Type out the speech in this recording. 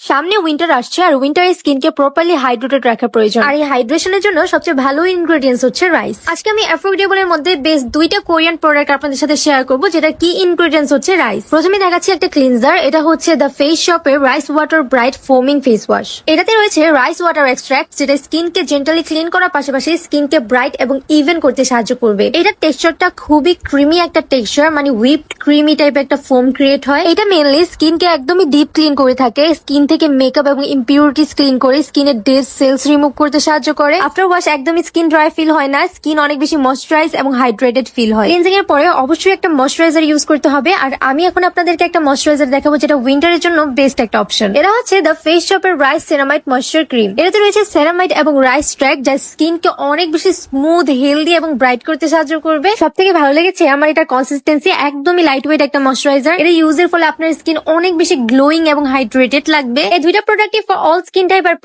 সামনে উইন্টার আসছে আর উইন্টার স্কিনকে প্রপারলি হাইড্রেটেড রাখা প্রয়োজন। আর এই হাইড্রেশনের জন্য সবচেয়ে ভালো ইনগ্রেডিয়েন্টস হচ্ছে রাইস আজকে আমি অ্যাফোর্ডেবল এর মধ্যে বেশ দুইটা কোরিয়ান প্রোডাক্ট আপনাদের সাথে শেয়ার করব যেটা কি ইনগ্রেডিয়েন্টস হচ্ছে রাইস প্রথমে দেখাচ্ছি একটা ক্লিনজার এটা হচ্ছে দ্য ফেস শপের rice water bright foaming face wash এটাতে রয়েছে রাইস ওয়াটার এক্সট্রাক্ট যেটা স্কিনকে জেন্টালি ক্লিন করার পাশাপাশি স্কিনকে ব্রাইট এবং ইভেন করতে সাহায্য করবে। এটার টেক্সচারটা খুবই ক্রিমি একটা টেক্সচার মানে হুইপড ক্রিমি টাইপের একটা ফোম ক্রিয়েট হয়। এটা মেনলি স্কিনকে একদমই ডিপ ক্লিন করে থাকে স্কিন থেকে মেকআপ এবং ইম্পিউরিটিস ক্লিন করে স্কিনের ডেড সেলস রিমুভ করতে সাহায্য করে। আফটার ওয়াশ একদমই স্কিন ড্রাই ফিল হয় না। স্কিন অনেক বেশি ময়শ্চারাইজ এবং হাইড্রেটেড ফিল হয়। ক্লিনজিং এর পরে অবশ্যই একটা ময়শ্চারাইজার ইউজ করতে হবে। আর আমি এখন আপনাদেরকে একটা ময়শ্চারাইজার দেখাবো, যেটা উইন্টারের জন্য বেস্ট একটা অপশন এটা হচ্ছে দ্য ফেস শপের রাইস সেরামাইট ময়শ্চার ক্রিম এটাতে রয়েছে সেরামাইট এবং রাইস ট্র্যাক যা স্কিনকে অনেক বেশি স্মুথ হেলদি এবং ব্রাইট করতে সাহায্য করবে। সব থেকে ভালো লেগেছে আমার এটা কনসিস্টেন্সি একদমই লাইট ওয়েট একটা ময়শ্চারাইজার এটা ইউজের ফলে আপনার স্কিন অনেক বেশি গ্লোয়িং এবং হাইড্রেটেড লাগবে। এই দুইটা প্রোডাক্টই for all skin type R